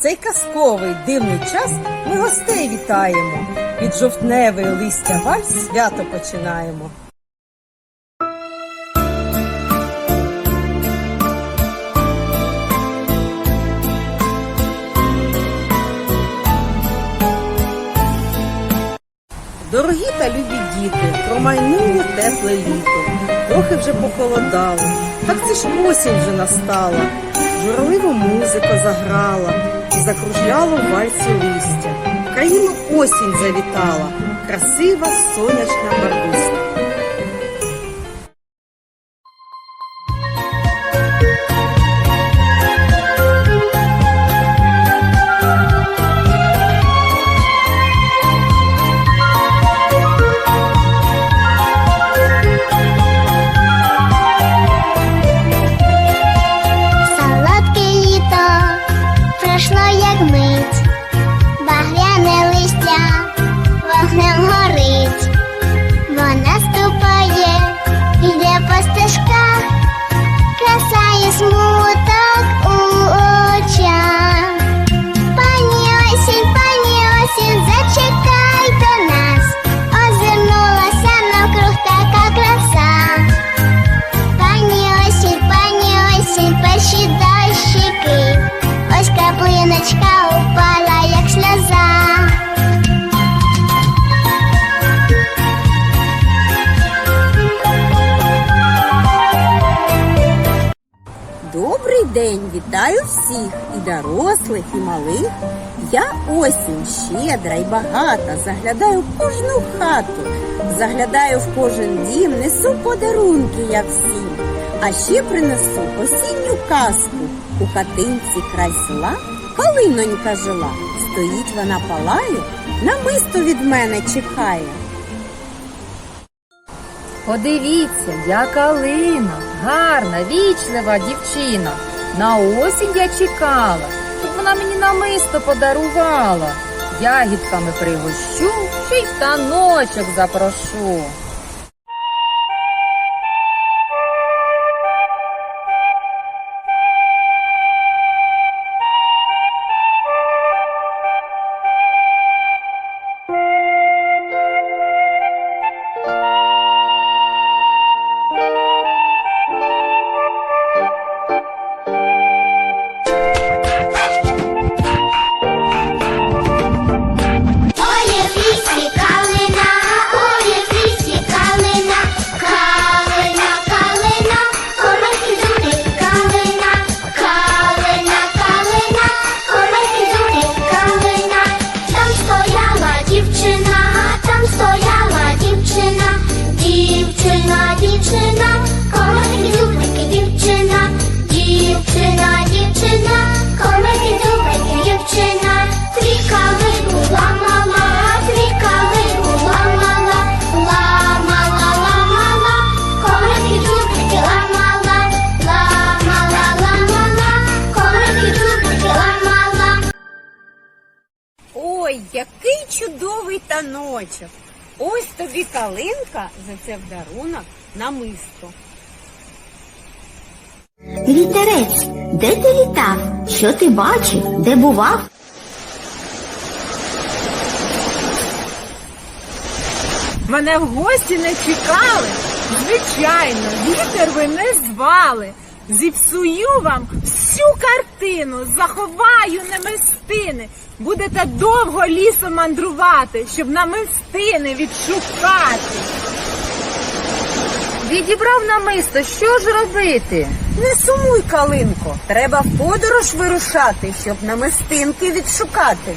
цей казковий дивний час ми гостей вітаємо. Від жовтневої листя вальс свято починаємо. Дорогі та любі діти, промайнуло тепле літо, трохи вже похолодало, так це ж осінь вже настала. Журливо музика заграла, і закружляло в вальсі листя. В країну осінь завітала, красива сонячна барвиста. Пройшло як мить, день, вітаю всіх, і дорослих, і малих. Я осінь щедра і багата, заглядаю в кожну хату, заглядаю в кожен дім, несу подарунки я всім. А ще принесу осінню казку. У хатинці край села калинонька жила. Стоїть вона палає, намисто від мене чекає. Подивіться, я калина, гарна, вічлива дівчина. На осінь я чекала, щоб вона мені намисто подарувала. Ягідками пригощу, ще й таночок запрошу. Ой, який чудовий таночок! Ось тобі калинка за це в дарунок намисто. Вітерець, де ти літав? Що ти бачив? Де бував? Мене в гості не чекали. Звичайно, вітер ви не звали. Зіпсую вам всю картину, заховаю намистини. Будете довго лісом мандрувати, щоб намистини відшукати. Відібрав намисто, що ж робити? Не сумуй, калинко, треба в подорож вирушати, щоб намистинки відшукати.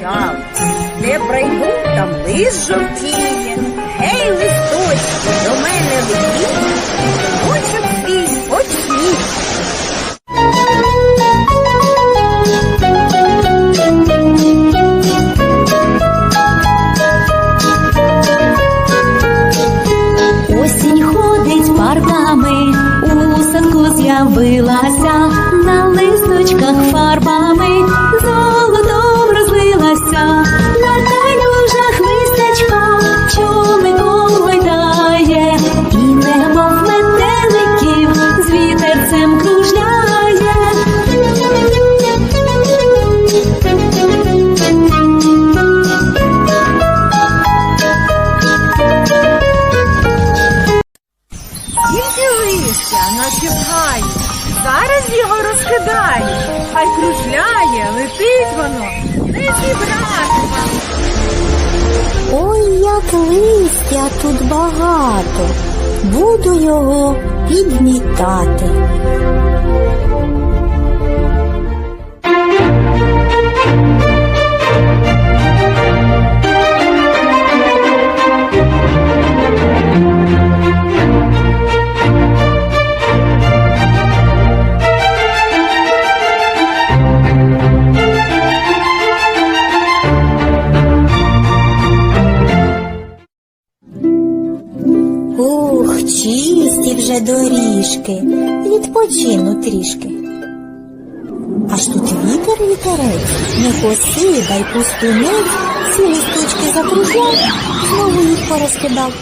Величав. Де пройду, там лис жовтіє. Гей, листочки, до мене летіть, очок свій почніть. З'явилася, на листочках фарбами наче в. Зараз його розкидає, хай кружляє, летить воно, не зібрати. Ой, як листя тут багато. Буду його підмітати. Відпочину трішки. Аж тут вітер вітерець, не коси, дай пустунець, всі листочки закружляв, знову їх порозкидав.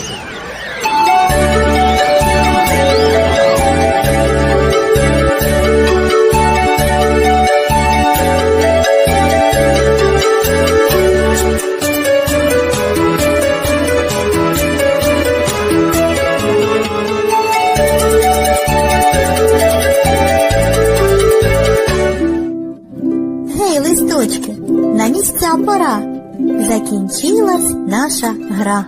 Закінчилась наша гра.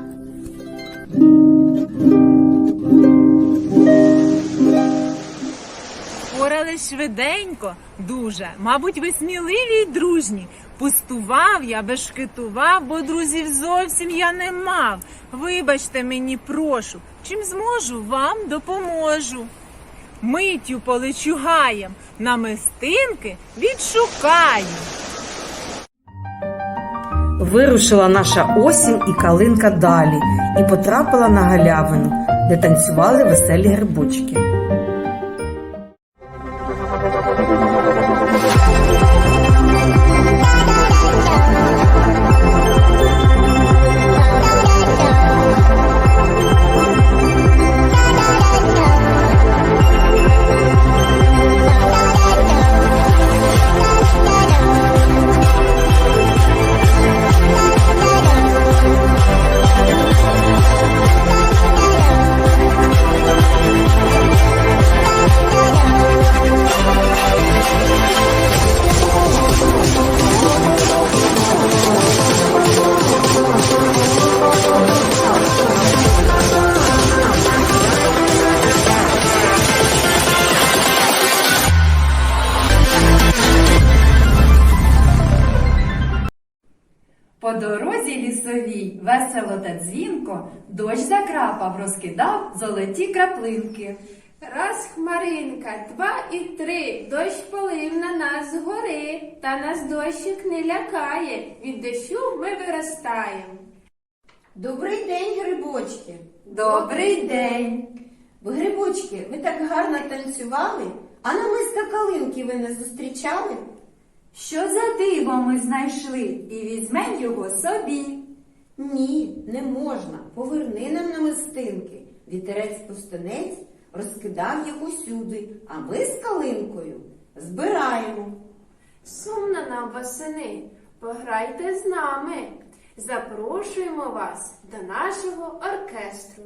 Порались швиденько, дуже. Мабуть, ви сміливі й дружні. Пустував я, бешкетував, бо друзів зовсім я не мав. Вибачте мені, прошу, чим зможу, вам допоможу. Миттю полечу гаєм, намистинки відшукаю. Вирушила наша осінь і калинка далі, і потрапила на галявину, де танцювали веселі грибочки. Весело та дзвінко, дощ закрапав, розкидав золоті краплинки. Раз хмаринка, два і три, дощ полив на нас згори, та нас дощик не лякає, від дощу ми виростаємо. Добрий день, грибочки! Добрий день! Ви, грибочки, ви так гарно танцювали, а намиста калинки ви не зустрічали? Що за диво ми знайшли і візьмем його собі. Ні, не можна. Поверни нам намистинки. Вітерець пустинець розкидав їх усюди, а ми з калинкою збираємо. Сумно нам восени, пограйте з нами. Запрошуємо вас до нашого оркестру.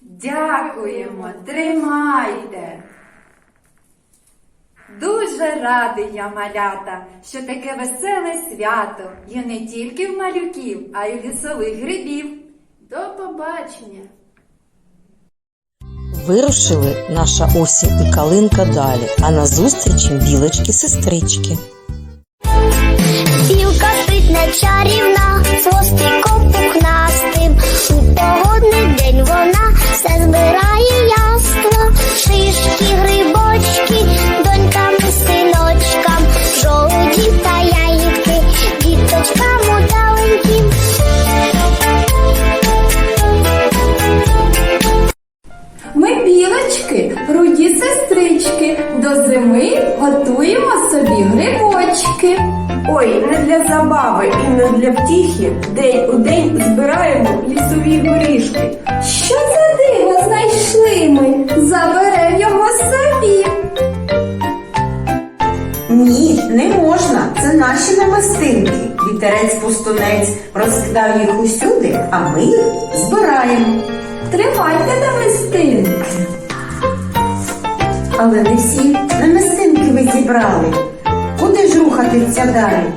Дякуємо, тримайте. Дуже радий я, малята, що таке веселе свято є не тільки в малюків, а й у лісових грибів. До побачення! Вирушили наша осінь і калинка далі, а назустріч білочки-сестрички. Білка спить чарівна, Ой, не для забави і не для втіхи. День у день збираємо лісові горішки. Що за диво знайшли ми? Заберем його собі. Ні, не можна. Це наші намистинки. Вітерець пустунець розкидав їх усюди, а ми їх збираємо. Тримайте намистинки. Але не всі намистинки ви зібрали. Ж рухатися далі?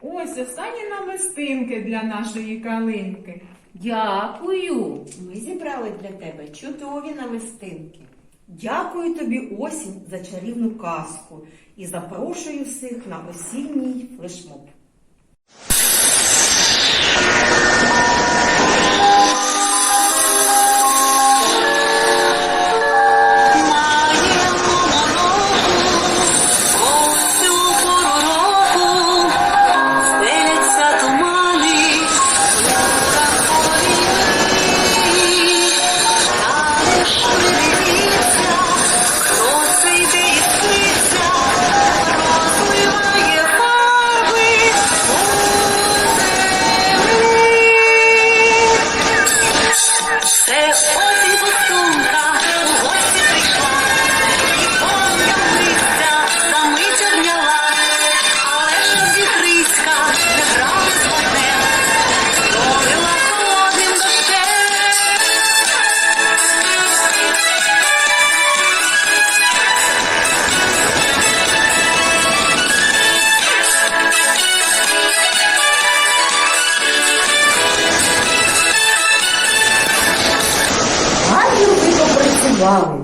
Ось останні намистинки для нашої калинки. Дякую. Ми зібрали для тебе чудові намистинки. Дякую тобі, осінь, за чарівну казку і запрошую всіх на осінній флешмоб.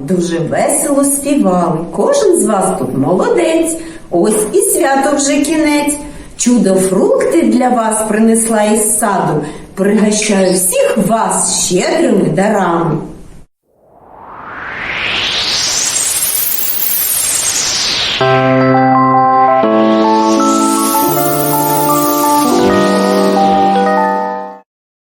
Дуже весело співали. Кожен з вас тут молодець. Ось і свято вже кінець. Чудо фрукти для вас принесла із саду. Пригощаю всіх вас щедрими дарами.